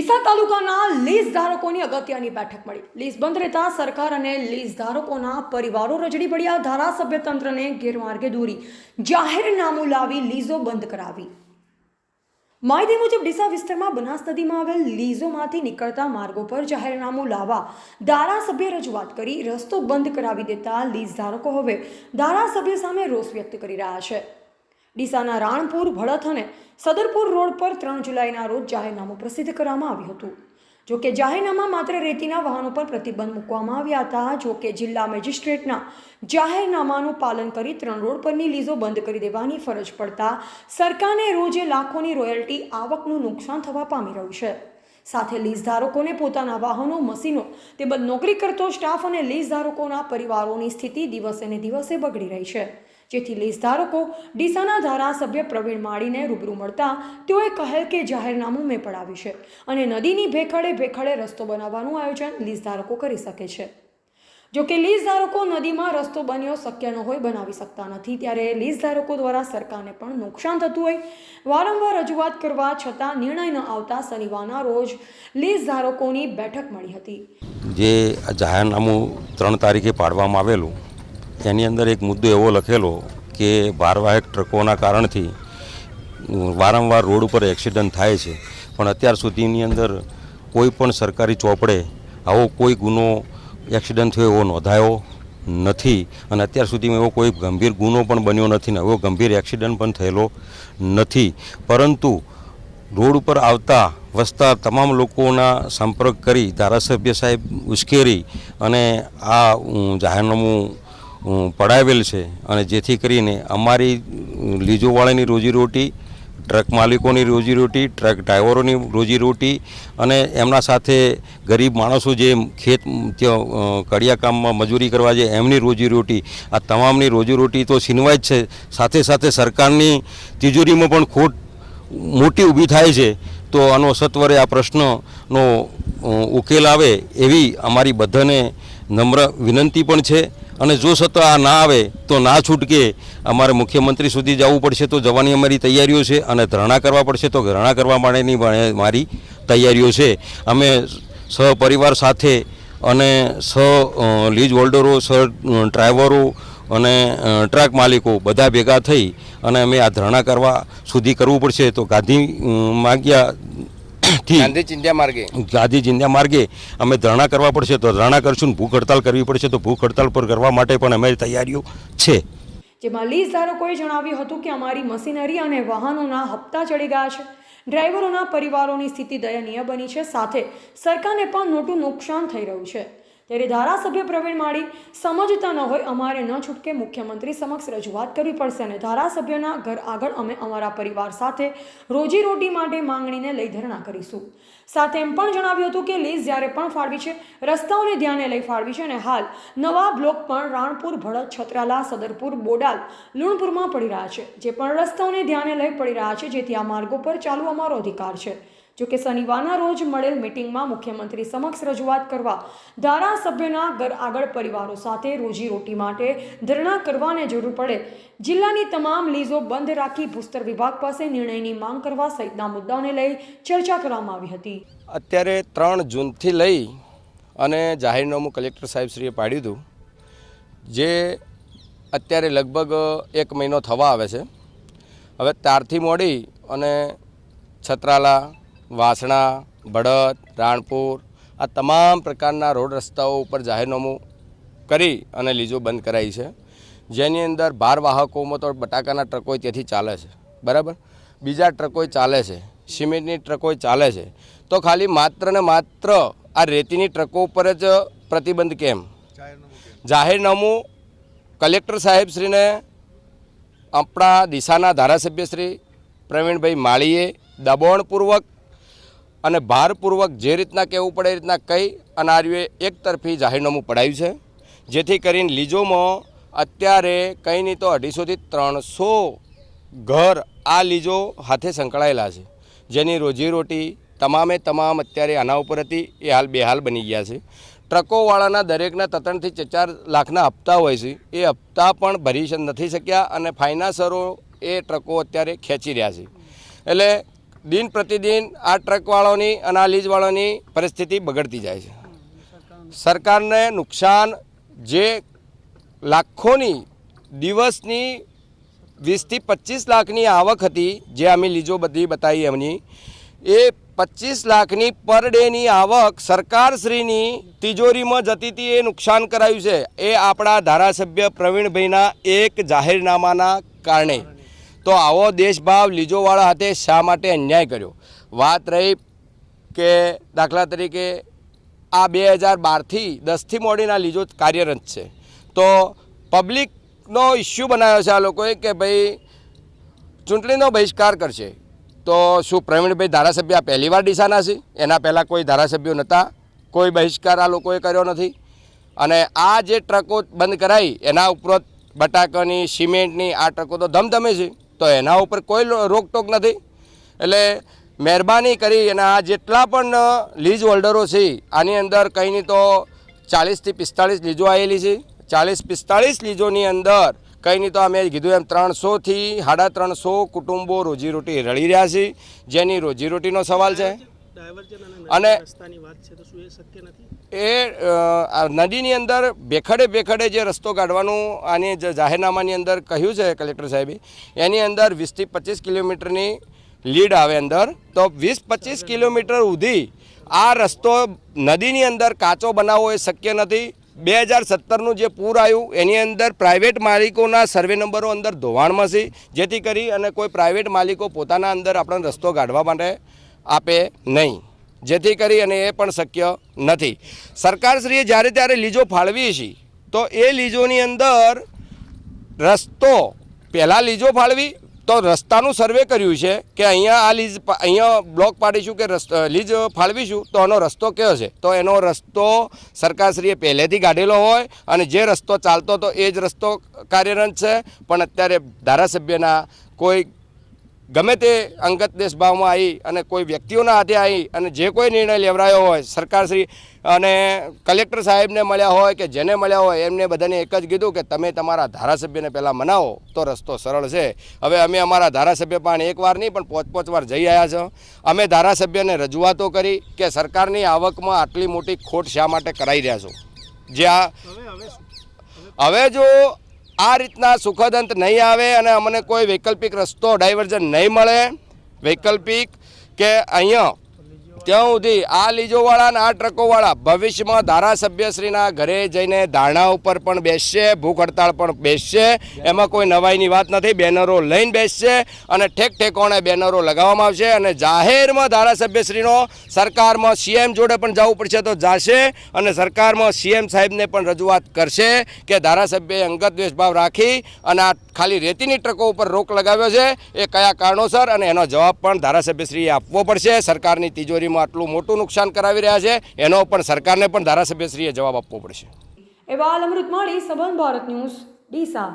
ડીસા તાલુકાના લીઝ ધારકોની અગત્યની બેઠક મળી. લીઝ બંધ રહેતા સરકાર અને લીઝ ધારકોના પરિવારો રજડી પડ્યા. ધારાસભ્ય તંત્રને ગેરમાર્ગે દોરી. જાહેરનામું લાવી લીઝો બંધ કરાવી. માહિતી મુજબ, ડીસા વિસ્તારમાં બનાસ નદીમાં આવેલ લીઝોમાંથી નીકળતા માર્ગો પર જાહેરનામું લાવવા ધારાસભ્ય રજૂઆત કરી. રસ્તો બંધ કરાવી દેતા લીઝ ધારકો હવે ધારાસભ્ય સામે રોષ વ્યક્ત કરી રહ્યા છે. ડીસાના રાણપુર ભળત અને સદરપુર રોડ પર ત્રણ જુલાઈના રોજ જાહેરનામું પ્રસિદ્ધ કરવામાં આવ્યું હતું. જો કે જાહેરનામા માત્ર રેતીના વાહનો પર પ્રતિબંધ મૂકવામાં આવ્યા હતા, જો કે જિલ્લા મેજિસ્ટ્રેટના જાહેરનામાનું પાલન કરી ત્રણ રોડ પરની લીઝો બંધ કરી દેવાની ફરજ પડતા સરકારને રોજે લાખોની રોયલ્ટી આવકનું નુકસાન થવા પામી રહ્યું છે. સાથે લીઝ ધારકોને પોતાના વાહનો, મશીનો તેમજ નોકરી કરતો સ્ટાફ અને લીઝ ધારકોના પરિવારોની સ્થિતિ દિવસે ને દિવસે બગડી રહી છે. જેથી લીઝ ધારકો ડીસાના ધારાસભ્ય પ્રવીણ માળીને રૂબરૂ મળતા તેઓએ કહેલ કે જાહેરનામું મેં પડાવ્યું છે અને નદીની ભેખડે ભેખડે રસ્તો બનાવવાનું આયોજન લીઝ ધારકો કરી શકે છે. જો કે લીઝ ધારકો નદીમાં રસ્તો બન્યો શક્ય ન હોય બનાવી શકતા નથી, ત્યારે લીઝ ધારકો દ્વારા સરકારને પણ નુકસાન થતું હોય. વારંવાર રજૂઆત કરવા છતાં નિર્ણય ન આવતા શનિવારના રોજ લીઝ ધારકોની બેઠક મળી હતી. જે જાહેરનામું ત્રણ તારીખે પાડવામાં આવેલું એની અંદર એક મુદ્દો એવો લખેલો કે ભારવાહક ટ્રકોના કારણથી વારંવાર રોડ ઉપર એક્સિડન્ટ થાય છે. પણ અત્યાર સુધીની અંદર કોઈ પણ સરકારી ચોપડે આવો કોઈ ગુનો એક્સિડન્ટ થયો એવો નોંધાયો નથી. અને અત્યાર સુધીમાં એવો કોઈ ગંભીર ગુનો પણ બન્યો નથી ને એવો ગંભીર એક્સિડન્ટ પણ થયેલો નથી. પરંતુ રોડ ઉપર આવતા વસતા તમામ લોકોના સંપર્ક કરી ધારાસભ્ય સાહેબ ઉશ્કેરી અને આ જાહેરનામું પડાવેલ છે અને જેથી કરીને અમારી લીજોવાળાની રોજીરોટી, ટ્રક માલિકોની રોજીરોટી, ટ્રક ડ્રાઈવરોની રોજીરોટી અને એમના સાથે ગરીબ માણસો જે ખેત કડિયા કામમાં મજૂરી કરવા જાય એમની રોજીરોટી, આ તમામની રોજીરોટી તો છીનવાય જ છે. સાથે સાથે સરકારની તિજોરીમાં પણ ખોટ મોટી ઊભી થાય છે. તો આનો સત્વરે આ પ્રશ્નનો ઉકેલ આવે એવી અમારી બધાને નમ્ર વિનંતી પણ છે. અને જો સત્વ આ ના આવે તો ના છૂટકે અમારે મુખ્યમંત્રી સુધી જવું પડશે તો જવાની અમારી તૈયારીઓ છે અને ધરણા કરવા પડશે તો ધરણા કરવા માટેની મારી તૈયારીઓ છે. અમે સહપરિવાર સાથે અને અ, લીજ હોલ્ડરો સહ ડ્રાઈવરો અને ટ્રક માલિકો બધા ભેગા થઈ અને અમે આ ધરણા કરવા સુધી કરવું પડશે. તો ગાંધી માગ્યા ગાંધી ચિંધ્યા માર્ગે. ગાંધી ચિંધ્યા માર્ગે. અમે ધરણા કરવા પડશે તો ધરણા કરશું ભૂખ હડતાલ કરવી પડશે તો ભૂખ હડતાલ પર કરવા માટે પણ અમે તૈયારીઓ છે. જેમાં લીઝ ધારકોએ જણાવ્યું હતું કે અમારી મશીનરી અને વાહનોના હપ્તા ચડી ગયા છે. ડ્રાઈવરોના પરિવારોની સ્થિતિ દયનીય બની છે. સાથે સરકારને પણ મોટું નુકસાન થઈ રહ્યું છે. ત્યારે ધારાસભ્ય પ્રવીણ માળી સમજતા ન હોય, અમારે ન છૂટકે મુખ્યમંત્રી સમક્ષ રજૂઆત કરવી પડશે અને ધારાસભ્યના ઘર આગળ અમે અમારા પરિવાર સાથે રોજીરોટી માટે માંગણીને લઈ ધરણા કરીશું. સાથે એમ પણ જણાવ્યું હતું કે લીઝ જ્યારે પણ ફાળવી છે, રસ્તાઓને ધ્યાને લઈ ફાળવી છે અને હાલ નવા બ્લોક પણ રાણપુર ભડત છત્રાલા, સદરપુર, બોડાલ, લુણપુરમાં પડી રહ્યા છે, જે પણ રસ્તાઓને ધ્યાને લઈ પડી રહ્યા છે, જેથી આ માર્ગો પર ચાલુ અમારો અધિકાર છે. જો કે શનિવારના રોજ મળેલ મિટિંગમાં મુખ્યમંત્રી સમક્ષ રજૂઆત કરવા ધારાસભ્યના ઘર આગળ પરિવારો સાથે રોજીરોટી માટે ધરણા કરવાને જરૂર પડે. જિલ્લાની તમામ લીઝો બંધ રાખી ભૂસ્તર વિભાગ પાસે નિર્ણયની માંગ કરવા સહિતના મુદ્દાઓને લઈ ચર્ચા કરવામાં આવી હતી. અત્યારે ત્રણ જૂનથી લઈ અને જાહેરનામું કલેક્ટર સાહેબશ્રીએ પાડ્યું હતું, જે અત્યારે લગભગ એક મહિનો થવા આવે છે. હવે ત્યારથી મોડી અને છત્રાલા વાસણા બળદ રાણપુર આ તમામ પ્રકારના રોડ રસ્તાઓ ઉપર જાહેરનામું કરી અને લીજો બંધ કરાઈ છે. જેની અંદર ભાર વાહકોમાં તો બટાકાના ટ્રકો ત્યાંથી ચાલે છે. બરાબર? બીજા ટ્રકો ચાલે છે. સિમેન્ટની ટ્રકો ચાલે છે. તો ખાલી માત્ર ને માત્ર આ રેતીની ટ્રકો ઉપર જ પ્રતિબંધ કેમ? જાહેરનામું કલેક્ટર સાહેબશ્રીને, આપણા દિશાના ધારાસભ્યશ્રી પ્રવીણભાઈ માળીએ દબાણપૂર્વક અને ભારપૂર્વક જે રીતના કહેવું પડે એ રીતના કહી અને આ એકતરફી એક તરફી જાહેરનામું પડાયું છે. જેથી કરીને લીજોમાં અત્યારે કંઈ નહીં તો અઢીસોથી ત્રણસો ઘર આ લીજો હાથે સંકળાયેલા છે. જેની રોજીરોટી તમામે તમામ અત્યારે આના ઉપર હતી, એ હાલ બેહાલ બની ગયા છે. ટ્રકોવાળાના દરેકના ત્રણથી ચાર ચાર લાખના હપ્તા હોય છે. એ હપ્તા પણ ભરી નથી શક્યા અને ફાઇનાન્સરો એ ટ્રકો અત્યારે ખેંચી રહ્યા છે. એટલે દિન પ્રતિદિન આ ટ્રકવાળાની અને આ લીજવાળાની પરિસ્થિતિ બગડતી જાય છે. સરકારને નુકસાન જે લાખોની દિવસની વીસથી પચીસ લાખની આવક હતી, જે અમે લીજો બધી બતાવી એમની, એ પચીસ લાખની પર ડેની આવક સરકારશ્રીની તિજોરીમાં જતી હતી, એ નુકસાન કરાયું છે. એ આપણા ધારાસભ્ય પ્રવીણભાઈના એક જાહેરનામાના કારણે. તો આવો દેશભાવ લીજોવાળા હાથે શા માટે અન્યાય કર્યો? વાત રહી કે દાખલા તરીકે આ બે હજાર બારથી દસથી મોડીના લીજો કાર્યરત છે. તો પબ્લિકનો ઇસ્યુ બનાવ્યો છે આ લોકોએ કે ભાઈ ચૂંટણીનો બહિષ્કાર કરશે. તો શું પ્રવીણભાઈ ધારાસભ્ય આ પહેલી વાર ડીસાના છે? એના પહેલાં કોઈ ધારાસભ્યો નહોતા કોઈ બહિષ્કાર આ લોકોએ કર્યો નથી. અને આ જે ટ્રકો બંધ કરાઈ, એના ઉપરોત બટાકાની, સિમેન્ટની આ ટ્રકો તો ધમધમે છે. તો એના ઉપર કોઈ રોકટોક નથી. એટલે મહેરબાની કરી અને આ જેટલા પણ લીઝ હોલ્ડરો છે, આની અંદર કંઈ નહીં તો ચાલીસથી પિસ્તાળીસ લીજો આવેલી છે. ચાલીસ પિસ્તાળીસ લીજોની અંદર કંઈ નહીં તો અમે કીધું એમ ત્રણસોથી સાડા ત્રણસો કુટુંબો રોજીરોટી રળી રહ્યા છે. જેની રોજીરોટીનો સવાલ છે? અને એ નદીની અંદર બેખડે બેખડે જે રસ્તો કાઢવાનું આની જાહેરનામાની અંદર કહ્યું છે કલેક્ટર સાહેબે એની અંદર વીસથી પચીસ કિલોમીટરની લીડ આવે અંદર તો વીસ પચીસ કિલોમીટર સુધી આ રસ્તો નદીની અંદર કાચો બનાવવો એ શક્ય નથી. બે હજાર સત્તરનું જે પૂર આવ્યું એની અંદર પ્રાઇવેટ માલિકોના સર્વે નંબરો અંદર ધોવાણમાં છે જેથી કરી અને કોઈ પ્રાઇવેટ માલિકો પોતાના અંદર આપણો રસ્તો કાઢવા માટે આપે નહીં. જેથી કરી અને એ પણ શક્ય નથી. સરકારશ્રીએ જ્યારે ત્યારે લીજો ફાળવીએ છીએ, તો એ લીજોની અંદર રસ્તો, પહેલાં લીજો ફાળવી, તો રસ્તાનું સર્વે કર્યું છે કે અહીંયા આ લીજ અહીંયા બ્લોક પાડીશું કે લીજ ફાળવીશું, તો એનો રસ્તો કયો છે? તો એનો રસ્તો સરકારશ્રીએ પહેલેથી કાઢેલો હોય અને જે રસ્તો ચાલતો હતો એ જ રસ્તો કાર્યરત છે. પણ અત્યારે ધારાસભ્યના કોઈ ગમે તે અંગત દેશભાવમાં આવી અને કોઈ વ્યક્તિઓના હાથે આવી અને જે કોઈ નિર્ણય લેવડાયો હોય સરકારશ્રી અને કલેક્ટર સાહેબને મળ્યા હોય કે જેને મળ્યા હોય એમને બધાને એક જ કીધું કે તમે તમારા ધારાસભ્યને પહેલાં મનાવો. તો રસ્તો સરળ છે. હવે અમે અમારા ધારાસભ્ય પણ એક વાર નહીં પણ પાંચ પાંચ વાર જઈ આવ્યા છો. અમે ધારાસભ્યને રજૂઆતો કરી કે સરકારની આવકમાં આટલી મોટી ખોટ શા માટે કરાઈ રહ્યા છો? જે આ હવે હવે શું? હવે જો આ રીતના સુખદ અંત નહીં આવે અને અમને કોઈ વૈકલ્પિક રસ્તો ડાયવર્ઝન નહીં મળે. વૈકલ્પિક કે અહીંયા ત્યાં સુધી આ લીજોવાળા અને આ ટ્રકોવાળા ભવિષ્યમાં ધારાસભ્યશ્રીના ઘરે જઈને ધારણા ઉપર પણ બેસશે, ભૂખ હડતાળ પણ બેસશે. એમાં કોઈ નવાઈની વાત નથી. બેનરો લઈને બેસશે અને ઠેક ઠેકોણે બેનરો લગાવવામાં આવશે અને જાહેરમાં ધારાસભ્યશ્રીનો સરકારમાં સીએમ જોડે પણ જવું પડશે તો જાશે અને સરકારમાં સીએમ સાહેબને પણ રજૂઆત કરશે કે ધારાસભ્યએ અંગત દ્વેષભાવ રાખી અને આ ખાલી રેતીની ટ્રકો ઉપર રોક લગાવ્યો છે. એ કયા કારણોસર? અને એનો જવાબ પણ ધારાસભ્યશ્રીએ આપવો પડશે. સરકારની તિજોરીમાં આટલું મોટું નુકસાન કરાવી રહ્યા છે, એનો પણ સરકારને પણ ધારાસભ્યશ્રીએ જવાબ આપવો પડશે. એવા અમૃત માળી સબન ભારત ન્યૂઝ, ડીસા.